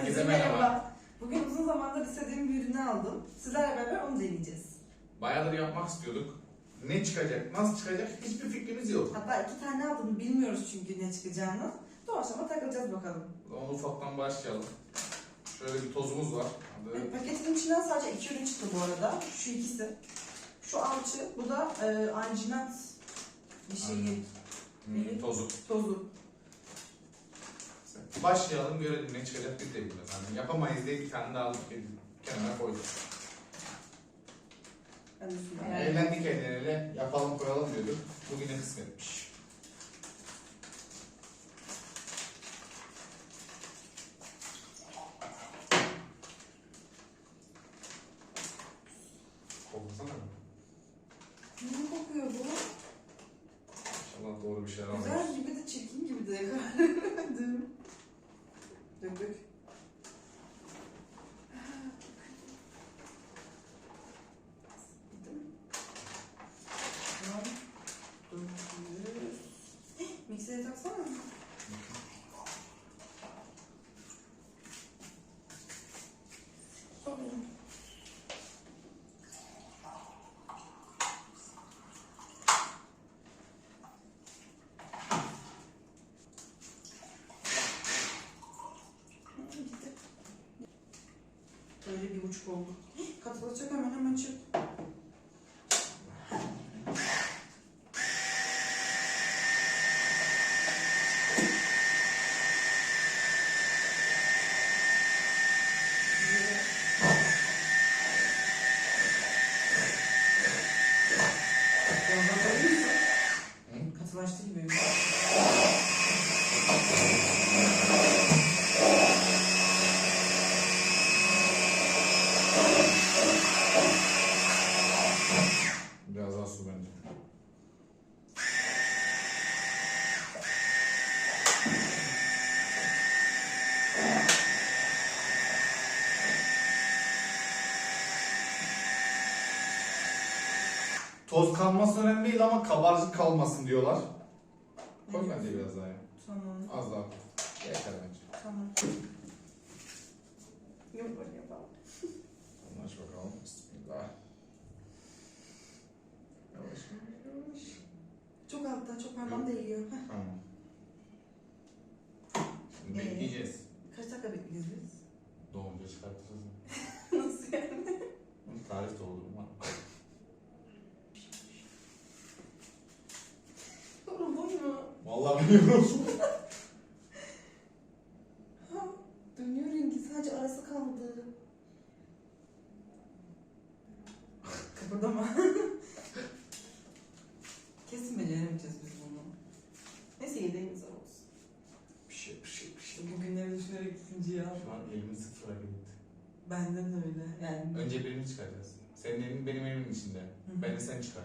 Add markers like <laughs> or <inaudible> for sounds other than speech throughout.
Herkese merhaba. Bugün uzun zamandır istediğim bir ürünü aldım. Sizlerle beraber onu deneyeceğiz. Bayağıdır yapmak istiyorduk. Ne çıkacak, nasıl çıkacak hiçbir fikrimiz yok. Hatta iki tane aldım. Bilmiyoruz çünkü ne çıkacağını. Doğaçlama takılacağız bakalım. Onu ufaktan başlayalım. Şöyle bir tozumuz var. Adı Evet, paketin içinden sadece iki ürün çıktı bu arada. Şu ikisi. Şu alçı, bu da e, anjinat bir şeyi, hmm, tozu. tozu. Başlayalım görelim ne çıkacak biz de bilmiyoruz. Hani yapamayız diye bir tane daha alıp bir kenara koyduk. Yani eğlendik el ele yapalım koyalım diyorduk. Bugüne kısmetmiş. Koklasana mı? Ne kokuyor bu? İnşallah doğru bir şeyler alırız. Güzel gibi de çirkin gibi de karar veremedim. Dök dök. Bitti mi? Tamam. Döküyoruz. Eh, Miksere taksana. Sorun. Gitti. Böyle bir buçuk oldu. Katılacak hemen hemen çık. Hı? Katılaştı gibi. Biraz daha su bence. Toz kalması önemli değil ama kabarcık kalmasın diyorlar. Koy bence biraz daha ya. Tamam. Az daha. Yeter bence. Tamam. Yok böyle yapalım. Onu aç bakalım. Bismillah. Yavaş yavaş. Çok altta, çok parmağım değiyor. Heh. Tamam. Şimdi Ee? bekleyeceğiz. Kaç dakika bekleyeceğiz biz? Doğunca çıkartacağız. Nasıl yani? Bunu tarih doldurum var. Oğlum bu mu? Ha, <laughs> dönüyor rengi sadece arası kaldı. Kıpırdama. <laughs> Kesin beceremeyeceğiz biz bunu. Neyse yedeğimiz olsun. Bir şey bir şey bir şey. Bugünleri düşünerek ikinciyi al. Şu an elimin sıfıra gitti. Benden de öyle. Yani Önce birini çıkaracağız. Senin elin benim elimin içinde. hı. Beni sen çıkar.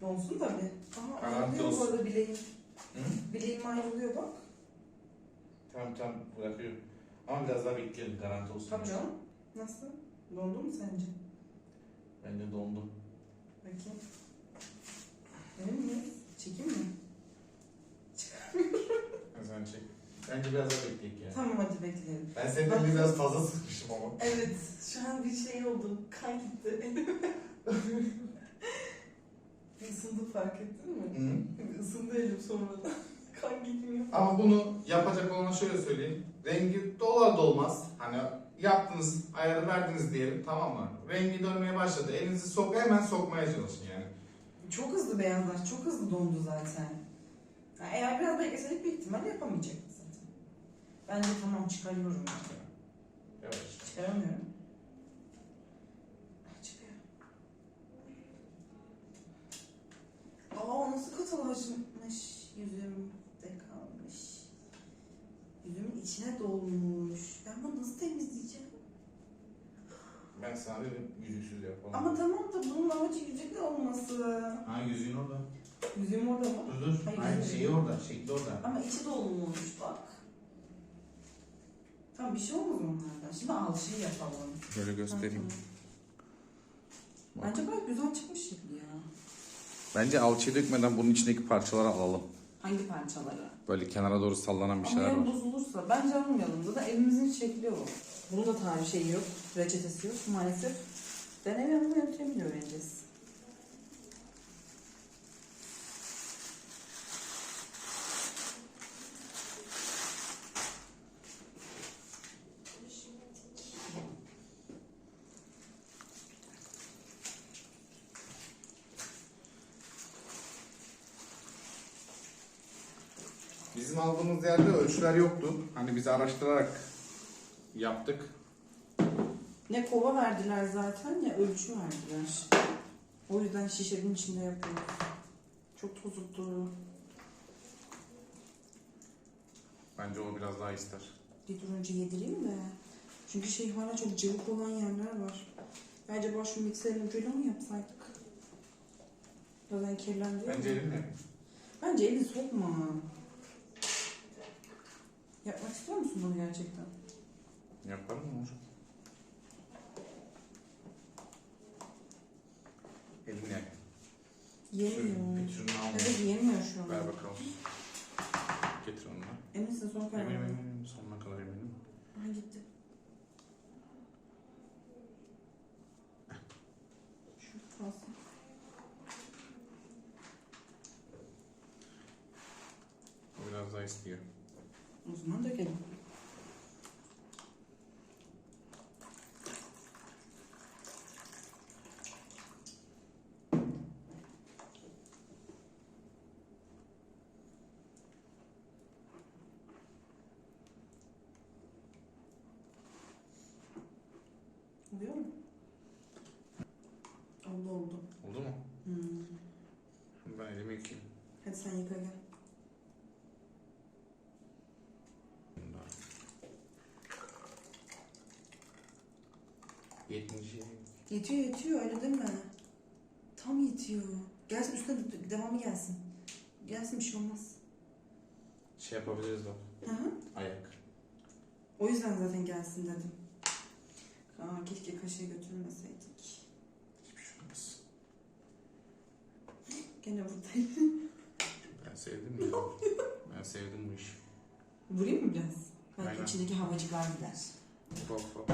donsun tabii. Aha Garanti ayrılıyor bu olsun. arada bileğim. Hı? Bileğim ayrılıyor bak. Tamam tamam bırakıyorum. Ama biraz daha bekleyelim garanti olsun. Tabii canım. Nasıl? Dondu mu sence? Bence dondu. Bakayım. Emin miyiz? Çekeyim mi? Ha, <laughs> Sen çek. Bence biraz daha bekleyek ya. Tamam hadi bekleyelim. Ben senin elini biraz fazla sıkmışım ama. Evet, şu an bir şey oldu. Kan gitti. <laughs> ısındı fark ettin mi? Hı. Bir ısındı elim sonradan. <laughs> kan gitmiyor. Ama bunu yapacak olana şöyle söyleyeyim. Rengi dolar da olmaz. Hani yaptınız, ayarı verdiniz diyelim tamam mı? Rengi dönmeye başladı. Elinizi sok hemen sokmaya çalışın yani. Çok hızlı beyazlar, çok hızlı dondu zaten. Yani eğer biraz bekleseydik bir ihtimal yapamayacaktık zaten. Bence tamam çıkarıyorum. yani. Yavaş. Çıkaramıyorum. Ah, Çıkıyor. Aa nasıl katılaşmış. Yüzümde kalmış. Yüzümün içine dolmuş. Ben bunu nasıl temizleyeceğim? Ben sana dedim yüzüksüz yapalım. Ama tamam da bunun amacı yüzükle olması. Ha yüzüğün orada. Yüzüğüm orada mı? Dur dur. Hayır, Hayır, hayır. şeyi orada, şekli orada. Ama içi dolmuş bak. Tamam bir şey olmaz onlardan. Şimdi alçıyı yapalım. Şöyle göstereyim. Bence gayet güzel çıkmış şimdi ya. Bence alçıyı dökmeden bunun içindeki parçaları alalım. Hangi parçaları? Böyle kenara doğru sallanan bir Ama şeyler yarın var. bozulursa bence almayalım da, da evimizin şekli o. Bunun da tarihi şeyi yok, reçetesi yok maalesef. Deneme yanılma yöntemiyle öğreneceğiz. Bizim aldığımız yerde ölçüler yoktu. Hani biz araştırarak yaptık. Ne kova verdiler zaten ne ölçü verdiler. O yüzden şişenin içinde yapıyoruz. Çok tozuttu. Bence o biraz daha ister. Bir dur önce yedireyim de. Çünkü şey hala çok cıvık olan yerler var. Bence baş şu mikserin ucuyla mı yapsaydık? Zaten kirlendi. Bence yapayım. Bence elini sokma. Yapmak istiyor musun bunu gerçekten? Yaparım olur? Yap. Yemiyor. Bir türünü al. Evet yemiyor şu an. Ver bakalım. Getir onu da. Eminsin son karar. Eminim eminim. Sonuna kadar eminim. Aha gitti. Şu kalsın. Biraz daha istiyor. O zaman dökelim. Oluyor mu? Yetmiş. Yetiyor yetiyor öyle değil mi? Tam yetiyor. Gelsin üstüne de- devamı gelsin. Gelsin bir şey olmaz. Şey yapabiliriz bak. Hı hı. Ayak. O yüzden zaten gelsin dedim. Aa, keşke kaşığı götürmeseydik. Hiçbir şey olmaz. Gene buradayım. <laughs> Ben sevdim ya. ben sevdim bu işi. Vurayım mı biraz? Belki Aynen. içindeki havacıklar gider. Hop hop.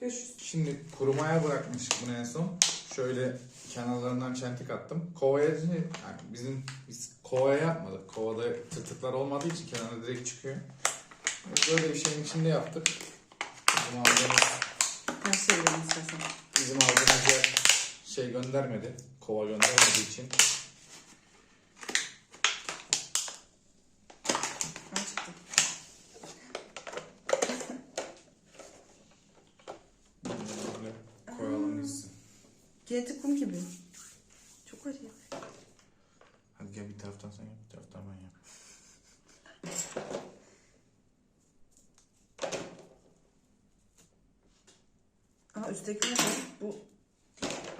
500. Şimdi kurumaya bırakmıştık bunu en son. Şöyle kenarlarından çentik attım. Kovaya yani bizim biz kovaya yapmadık. Kovada tırtıklar olmadığı için kenara direkt çıkıyor. Böyle bir şeyin içinde yaptık. Bizim aldığımız, Ben söyleyeyim istersen. bizim aldığımız şey göndermedi. Kova göndermediği için Genetik kum gibi. Çok acayip. Hadi gel bir taraftan sen yap, bir taraftan ben yap. Aa üstteki? Bu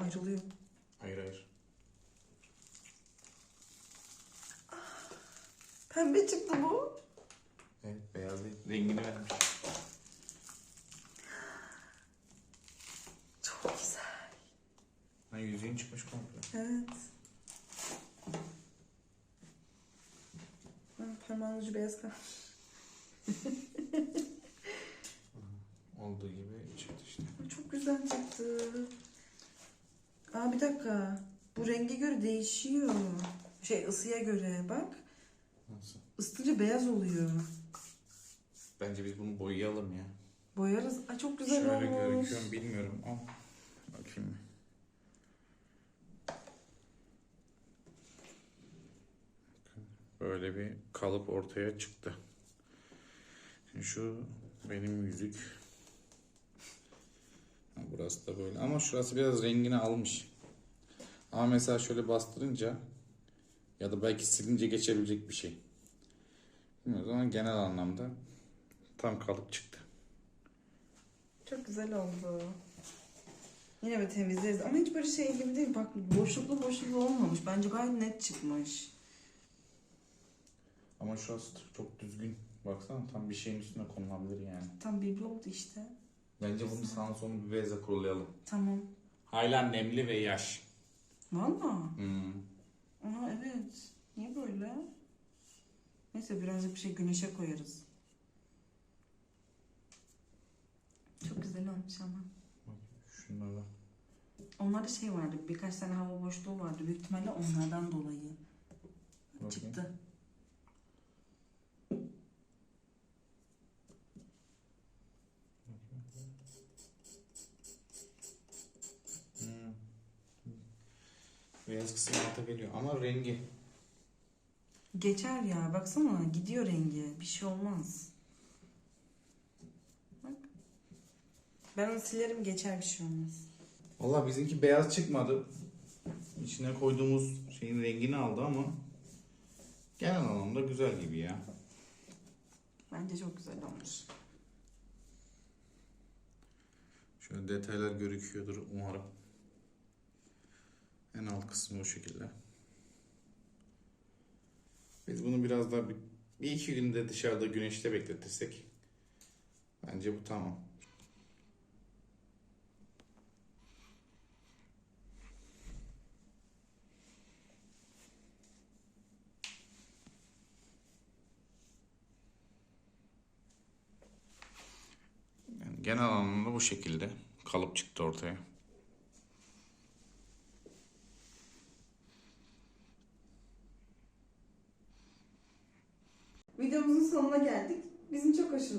ayrılıyor. Hayır hayır. Pembe çıktı bu. Evet beyaz değil. Rengini vermiş. Çok güzel. Ha yüzüğün çıkmış komple. Evet. Ha, Parmağın ucu beyaz kalmış. Olduğu gibi çıktı işte. Çok güzel çıktı. Aa bir dakika. Bu renge göre değişiyor. Şey ısıya göre bak. Nasıl? Isıtınca beyaz oluyor. Bence biz bunu boyayalım ya. Boyarız. Ay çok güzel Şöyle olmuş. gözüküyor mu bilmiyorum. Al. Bakayım. Böyle bir kalıp ortaya çıktı. Şu benim yüzük. Burası da böyle. Ama şurası biraz rengini almış. Ama mesela şöyle bastırınca ya da belki silince geçebilecek bir şey. Bilmiyorum ama genel anlamda tam kalıp çıktı. Çok güzel oldu. Yine bir temizleriz ama hiç böyle şey gibi değil. Bak boşluklu boşluklu olmamış. Bence gayet net çıkmış. Ama şurası çok düzgün. Baksana tam bir şeyin üstüne konulabilir yani. Tam bibi oldu işte. Bence bunu sağın sonu bir bezle kurulayalım. Tamam. Hala nemli ve yaş. Valla. Hmm. Aa evet. Niye böyle? Neyse birazcık bir şey güneşe koyarız. Çok güzel olmuş ama. Şunlara. Onlarda şey vardı, birkaç tane hava boşluğu vardı. Büyük ihtimalle onlardan dolayı Bakayım. çıktı. Geliyor ama rengi. Geçer ya, baksana gidiyor rengi. Bir şey olmaz. Bak. Ben onu silerim geçer bir şey olmaz. Valla bizimki beyaz çıkmadı. İçine koyduğumuz şeyin rengini aldı ama genel anlamda güzel gibi ya. Bence çok güzel olmuş. Şöyle detaylar gözüküyordur umarım. En alt kısmı o şekilde. Biz bunu biraz daha bir, bir iki günde dışarıda güneşte bekletirsek bence bu tamam. Yani genel anlamda bu şekilde kalıp çıktı ortaya.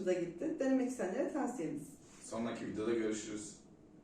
Hoşumuza gitti. Denemek isteyenlere tavsiyemiz. Sonraki videoda görüşürüz.